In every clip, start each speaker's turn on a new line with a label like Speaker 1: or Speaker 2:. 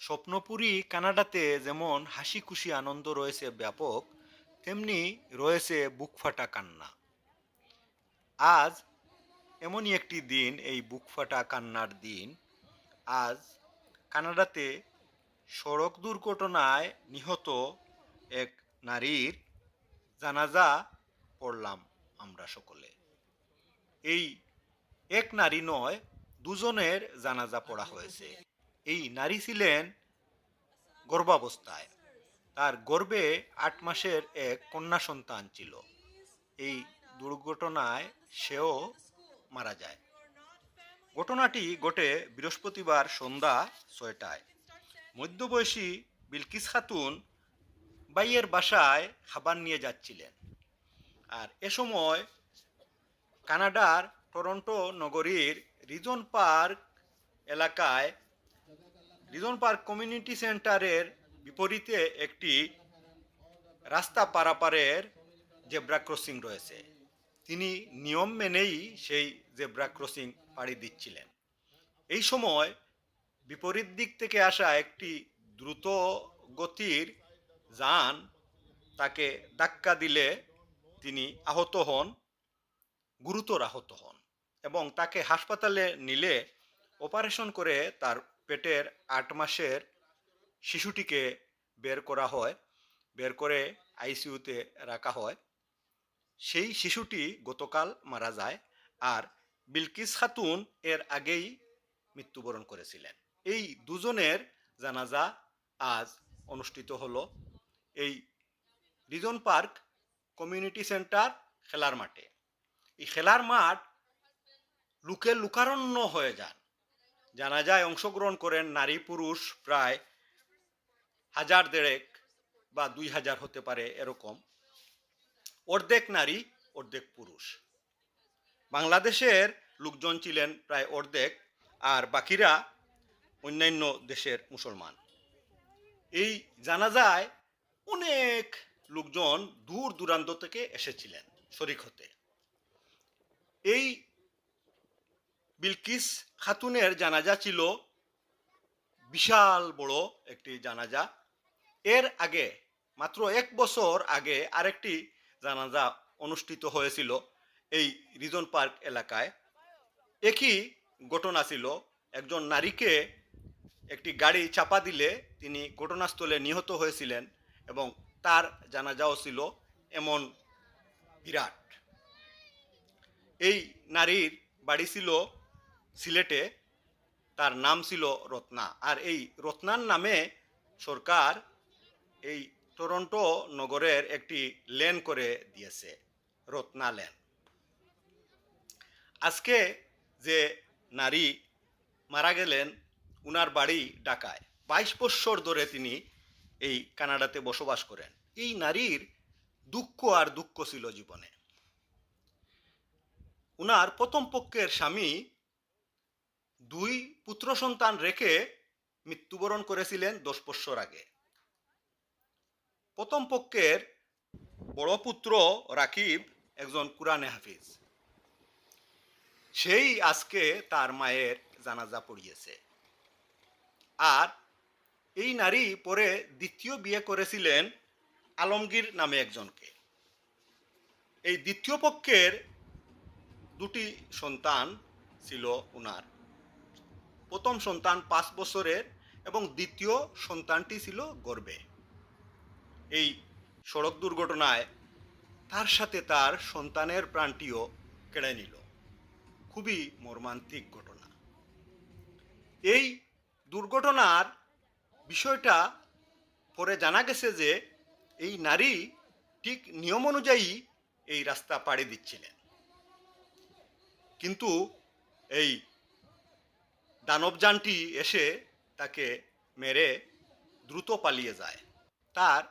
Speaker 1: স্বপ্নপুরী কানাডাতে যেমন হাসি খুশি আনন্দ রয়েছে ব্যাপক, তেমনি রয়েছে বুক ফাটা কান্না। আজ এমনই একটি দিন, এই বুক ফাটা কান্নার দিন। আজ কানাডাতে সড়ক দুর্ঘটনায় নিহত এক নারীর জানাজা পড়লাম আমরা সকলে। এই এক নারী নয়, দুজনের জানাজা পড়া হয়েছে। এই নারী ছিলেন গর্ভাবস্থায়। তার গর্ভে আট মাসের এক কন্যা সন্তান ছিল। এই দুর্ঘটনায় সেও মারা যায়। ঘটনাটি ঘটে বৃহস্পতিবার সন্ধ্যা ছয়টায়। মধ্যবয়সী বিলকিস খাতুন বাইয়ের বাসায় খাবার নিয়ে যাচ্ছিলেন। আর এ সময় কানাডার টরন্টো নগরীর রিজন পার্ক এলাকায় রিজন পার্ক কমিউনিটি সেন্টারের বিপরীতে একটি রাস্তা পারাপারের জেব্রা ক্রসিং রয়েছে। তিনি নিয়ম মেনেই সেই জেব্রা ক্রসিং পাড়ি দিচ্ছিলেন। এই সময় বিপরীত দিক থেকে আসা একটি দ্রুত গতির যান তাকে ধাক্কা দিলে তিনি আহত হন, গুরুতর আহত হন এবং তাকে হাসপাতালে নিলে অপারেশন করে তার পেটের আট মাসের শিশুটিকে বের করা হয়, বের করে আইসিইউতে রাখা হয়। সেই শিশুটি গতকাল মারা যায় আর বিলকিস খাতুন এর আগেই মৃত্যুবরণ করেছিলেন। এই দুজনের জানাজা আজ অনুষ্ঠিত হলো। এই রিজন পার্ক কমিউনিটি সেন্টার খেলার মাঠে। এই খেলার মাঠ লুকে লুকারণ্য হয়ে যান। জানাজায় অংশগ্রহণ করেন নারী পুরুষ প্রায় হাজার দেড়েক বা দুই হাজার হতে পারে এরকম। অর্ধেক নারী, অর্ধেক পুরুষ। বাংলাদেশের লোকজন ছিলেন প্রায় অর্ধেক আর বাকিরা অন্যান্য দেশের মুসলমান। এই জানাজায় অনেক লোকজন দূর দূরান্ত থেকে এসেছিলেন শরিক হতে। এই বিলকিস খাতুনের জানাজা ছিল বিশাল বড় একটি জানাজা। এর আগে, মাত্র এক বছর আগে আরেকটি জানাজা অনুষ্ঠিত হয়েছিল এই রিজন পার্ক এলাকায়। একই ঘটনা ছিল, একজন নারীকে একটি গাড়ি চাপা দিলে তিনি ঘটনাস্থলে নিহত হয়েছিলেন এবং তার জানাজাও ছিল এমন বিরাট। এই নারীর বাড়ি ছিল সিলেটে তার নাম ছিল রত্না। আর এই রত্নার নামে সরকার এই টরন্টো নগরের একটি লেন করে দিয়েছে, রত্না লেন। আজকে যে নারী মারা গেলেন, উনার বাড়ি ঢাকায়। বাইশ বৎসর ধরে তিনি এই কানাডাতে বসবাস করেন। এই নারীর দুঃখ আর দুঃখ ছিল জীবনে। উনার প্রথম পক্ষের স্বামী দুই পুত্র সন্তান রেখে মৃত্যুবরণ করেছিলেন দশ বৎসর আগে। প্রথম পক্ষের বড় পুত্র রাকিব একজন কুরআনে হাফিজ। সেই আজকে তার মায়ের জানাজা পড়িয়েছে। আর এই নারী পরে দ্বিতীয় বিয়ে করেছিলেন আলমগীর নামে একজনকে। এই দ্বিতীয় পক্ষের দুটি সন্তান ছিল উনার। প্রথম সন্তান পাঁচ বছরের এবং দ্বিতীয় সন্তানটি ছিল গর্বে। এই সড়ক দুর্ঘটনায় তার সাথে তার সন্তানের প্রাণটিও কেড়ে নিল। খুবই মর্মান্তিক ঘটনা। এই দুর্ঘটনার বিষয়টা পরে জানা গেছে যে, এই নারী ঠিক নিয়ম অনুযায়ী এই রাস্তা পাড়ি দিচ্ছিলেন। কিন্তু এই দানবযানটি এসে তাকে মেরে দ্রুত পালিয়ে যায়। তার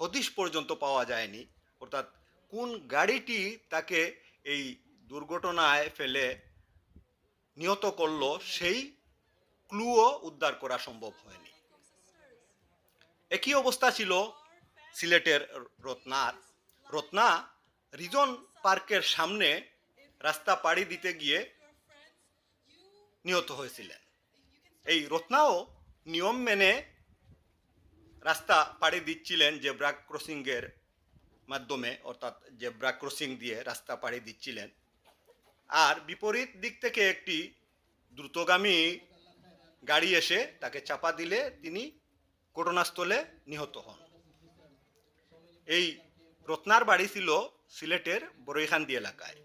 Speaker 1: হদিশ পর্যন্ত পাওয়া যায়নি। অর্থাৎ কোন গাড়িটি তাকে এই দুর্ঘটনায় ফেলে নিহত করল, সেই ক্লুও উদ্ধার করা সম্ভব হয়নি। একই অবস্থা ছিল সিলেটের রত্নার। রত্না রিজন পার্কের সামনে রাস্তা পাড়ি দিতে গিয়ে নিহত হয়েছিলেন। এই রত্নাও নিয়ম মেনে রাস্তা পাড়ি দিচ্ছিলেন জেব্রা ক্রসিংয়ের মাধ্যমে, অর্থাৎ জেব্রা ক্রসিং দিয়ে রাস্তা পাড়ি দিচ্ছিলেন। আর বিপরীত দিক থেকে একটি দ্রুতগামী গাড়ি এসে তাকে চাপা দিলে তিনি ঘটনাস্থলে নিহত হন। এই রত্নার বাড়ি ছিল সিলেটের বরৈখান্দি এলাকায়।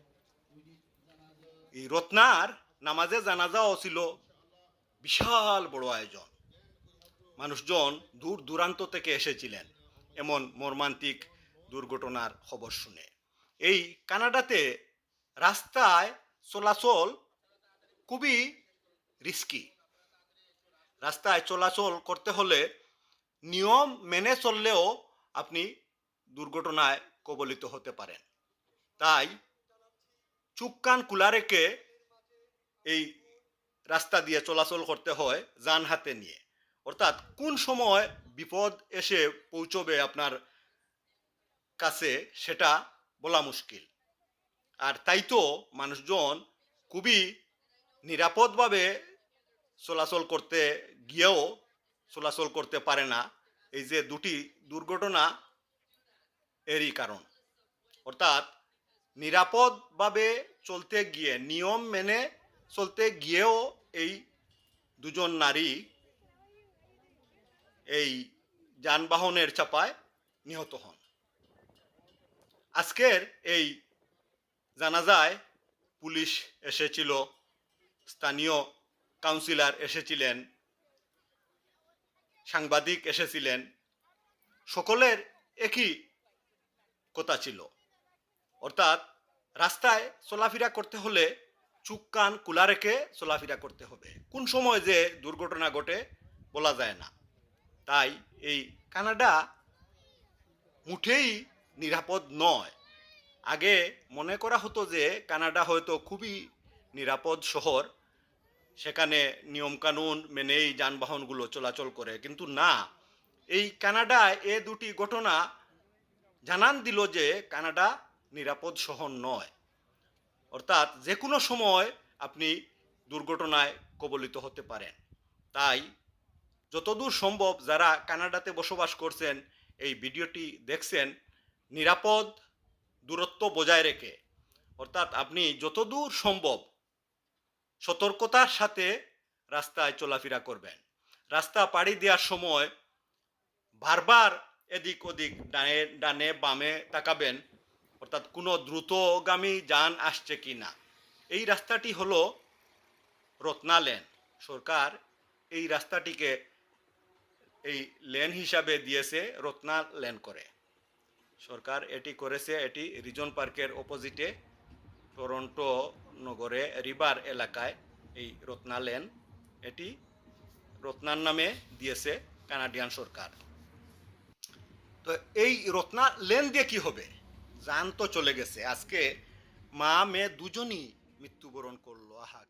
Speaker 1: এই রত্নার নামাজে জানাজাও ছিল বিশাল বড় আয়োজন। মানুষজন দূর দূরান্ত থেকে এসেছিলেন এমন মর্মান্তিক দুর্ঘটনার খবর শুনে। এই কানাডাতে রাস্তায় চলাচল খুবই রিস্কি রাস্তায় চলাচল করতে হলে নিয়ম মেনে চললেও আপনি দুর্ঘটনায় কবলিত হতে পারেন। তাই চুপ কান খোলা রেখে এই রাস্তা দিয়ে চলাচল করতে হয় যান হাতে নিয়ে। অর্থাৎ কোন সময় বিপদ এসে পৌঁছবে আপনার কাছে সেটা বলা মুশকিল। আর তাই তো মানুষজন খুবই নিরাপদভাবে চলাচল করতে গিয়েও চলাচল করতে পারে না। এই যে দুটি দুর্ঘটনা এরই কারণ। অর্থাৎ নিরাপদভাবে চলতে গিয়ে নিয়ম মেনে চলতে গিয়েও এই দুজন নারী এই যানবাহনের চাপায় নিহত হন। আজকের এই জানাজায় পুলিশ এসেছিল, স্থানীয় কাউন্সিলর এসেছিলেন, সাংবাদিক এসেছিলেন, সকলের একই কথা ছিল। অর্থাৎ রাস্তায় চলাফেরা করতে হলে চুপ কান কুলা রেখে চলাফেরা করতে হবে। কোন সময় যে দুর্ঘটনা ঘটে বলা যায় না। তাই এই কানাডা মুঠেই নিরাপদ নয়। আগে মনে করা হতো যে কানাডা হয়তো খুবই নিরাপদ শহর, সেখানে নিয়মকানুন মেনেই যানবাহনগুলো চলাচল করে, কিন্তু না। এই কানাডায় এ দুটি ঘটনা জানান দিল যে কানাডা নিরাপদ শহর নয়। অর্থাৎ যে কোনো সময় আপনি দুর্ঘটনায় কবলিত হতে পারেন। তাই যতদূর সম্ভব যারা কানাডাতে বসবাস করছেন, এই ভিডিওটি দেখছেন, নিরাপদ দূরত্ব বজায় রেখে। অর্থাৎ আপনি যতদূর সম্ভব সতর্কতার সাথে রাস্তায় চলাফেরা করবেন। রাস্তা পাড়ি দেওয়ার সময় বারবার এদিক ওদিক ডানে ডানে, বামে তাকাবেন। অর্থাৎ কোনো দ্রুতগামী যান আসছে কি না। এই রাস্তাটি হলো রত্না লেন সরকার এই রাস্তাটিকে এই লেন হিসাবে দিয়েছে রত্না লেন করে। সরকার এটি করেছে, এটি রিজন পার্কের অপোজিটে টরন্টো নগরে, রিভার এলাকায় এই রত্না লেন এটি রত্নার নামে দিয়েছে কানাডিয়ান সরকার। তো এই রত্না লেন দিয়ে কি হবে? যান তো চলে গেছে। আজকে মা মেয়ে দুজনই মৃত্যুবরণ করল। আহা